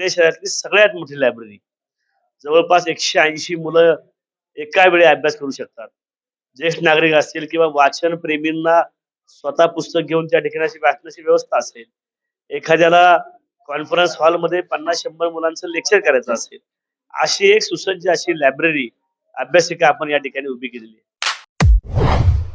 पुणे शहरातली सगळ्यात मोठी लायब्ररी जवळपास एकशे ऐंशी मुलं एका वेळी अभ्यास करू शकतात. ज्येष्ठ नागरिक असतील किंवा वाचन प्रेमींना स्वतः पुस्तक घेऊन त्या ठिकाणी वाचण्याची व्यवस्था असेल. एखाद्याला कॉन्फरन्स हॉलमध्ये पन्नास शंभर मुलांचं लेक्चर करायचं असेल अशी एक सुसज्ज अशी लायब्ररी अभ्यासिका आपण या ठिकाणी उभी केलेली आहे.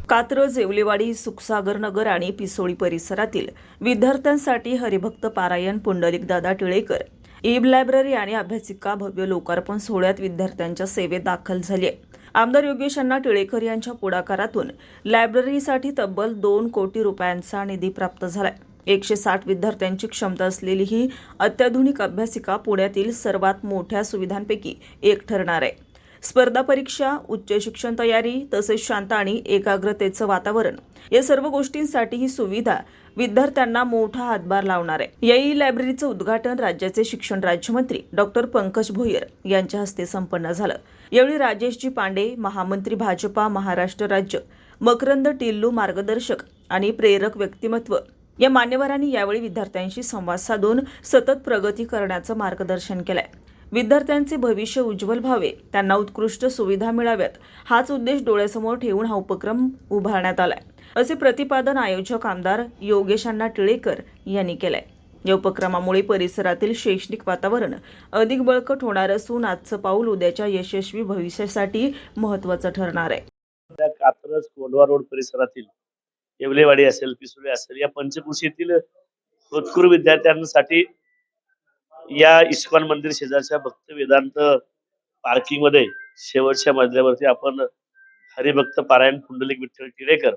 कात्रज येवलेवाडी सुखसागर नगर आणि पिसोळी परिसरातील विद्यार्थ्यांसाठी हरिभक्त पारायण पुंडलिक दादा टिळेकर ईब लायब्ररी आणि अभ्यासिका भव्य लोकार्पण सोहळ्यात विद्यार्थ्यांच्या सेवेत दाखल झाली आहे. आमदार योगेश अण्णा टिळेकर यांच्या पुढाकारातून लायब्ररीसाठी तब्बल दोन कोटी रुपयांचा निधी प्राप्त झालाय. एकशे साठ विद्यार्थ्यांची क्षमता असलेली ही अत्याधुनिक अभ्यासिका पुण्यातील सर्वात मोठ्या सुविधांपैकी एक ठरणार आहे. स्पर्धा परीक्षा उच्च शिक्षण तयारी तसेच शांत आणि एकाग्रतेचं वातावरण. या सर्व गोष्टींसाठी ही सुविधा विद्यार्थ्यांना मोठा हातभार लावणार आहे. या ई लायब्ररीचं उद्घाटन राज्याचे शिक्षण राज्यमंत्री डॉक्टर पंकज भोयर यांच्या हस्ते संपन्न झालं. यावेळी राजेशजी पांडे महामंत्री भाजपा महाराष्ट्र राज्य मकरंद टिल्लू मार्गदर्शक आणि प्रेरक व्यक्तिमत्व या मान्यवरांनी यावेळी विद्यार्थ्यांशी संवाद साधून सतत प्रगती करण्याचं मार्गदर्शन केलंय. विद्यार्थ्यांचे भविष्य उज्ज्वल व्हावे. त्यांना उत्कृष्ट सुविधा मिळाव्यात. हाच उद्देश डोळ्यासमोर ठेवून हा उपक्रम उभारण्यात आलाय. असे प्रतिपादन आयोजक आमदार योगेश अण्णा टिळेकर यांनी केलंय. या उपक्रमामुळे परिसरातील शैक्षणिक वातावरण अधिक बळकट होणार असून आजचं पाऊल उद्याच्या यशस्वी भविष्यासाठी महत्वाचं ठरणार आहे. कात्रज कोंढवा रोड परिसरातील येवलेवाडी असेल पिसुळे असेल या पंचकृषीतील होतकूर विद्यार्थ्यांसाठी या इस्कॉन मंदिर शेजारच्या भक्त वेदांत पार्किंगमध्ये शेवटच्या मजल्यावरती आपण हरिभक्त पारायण पुंडलिक विठ्ठल टिळेकर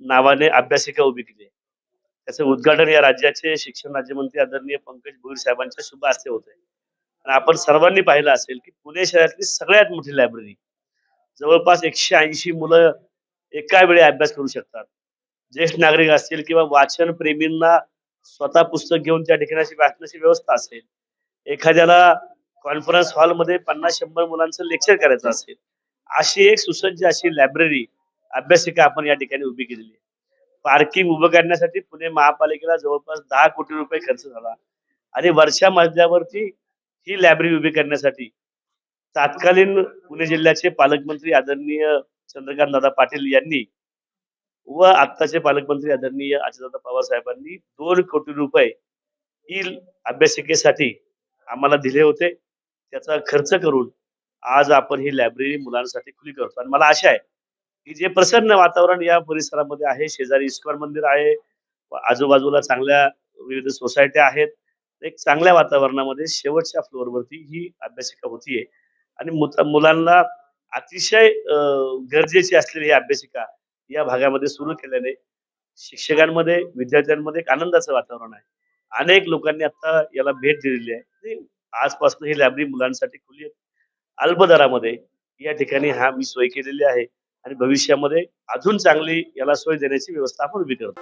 नावाने अभ्यासिका उभी केली. त्याचं उद्घाटन या राज्याचे शिक्षण राज्यमंत्री आदरणीय पंकज भोईर साहेबांच्या शुभ हस्ते होते आणि आपण सर्वांनी पाहिलं असेल की पुणे शहरातली सगळ्यात मोठी लायब्ररी जवळपास एकशे ऐंशी मुलं एका वेळी अभ्यास करू शकतात. ज्येष्ठ नागरिक असतील किंवा वाचन प्रेमींना स्वतः पुस्तक घेऊन त्या ठिकाणी अशी वाचण्याची व्यवस्था असेल. एखाद्याला कॉन्फरन्स हॉलमध्ये पन्नास शंभर मुलांचं लेक्चर करायचं असेल अशी एक सुसज्ज अशी लायब्ररी अभ्यासिका आपण या ठिकाणी उभी केलेली आहे. पार्किंग उभं करण्यासाठी पुणे महापालिकेला जवळपास दहा कोटी रुपये खर्च झाला. आणि वर्षा मजल्यावरती ही लायब्ररी उभी करण्यासाठी तत्कालीन पुणे जिल्ह्याचे पालकमंत्री आदरणीय चंद्रकांत दादा पाटील यांनी व आत्ताचे पालकमंत्री आदरणीय अजितदादा पवार साहेबांनी दोन कोटी रुपये ही अभ्यासिकेसाठी आम्हाला दिले होते. त्याचा खर्च करून आज आपण ही लायब्ररी मुलांसाठी खुली करतो. आणि मला आशा आहे की जे प्रसन्न वातावरण या परिसरामध्ये आहे शेजारी इस्कॉन मंदिर आहे आजूबाजूला चांगल्या विविध सोसायट्या आहेत एक चांगल्या वातावरणामध्ये शेवटच्या फ्लोअरवरती ही अभ्यासिका होतीये. आणि मुलांना अतिशय गरजेची असलेली ही अभ्यासिका या भागामध्ये सुरू केल्याने शिक्षकांमध्ये विद्यार्थ्यांमध्ये एक आनंदाचं वातावरण आहे. अनेक लोकांनी आता याला भेट दिलेली आहे. आजपासून ही लायब्ररी मुलांसाठी खुली आहे. अल्पदरामध्ये या ठिकाणी हा मी सोय केलेली आहे. आणि भविष्यामध्ये अजून चांगली याला सोय देण्याची व्यवस्था आपण उभी करतो.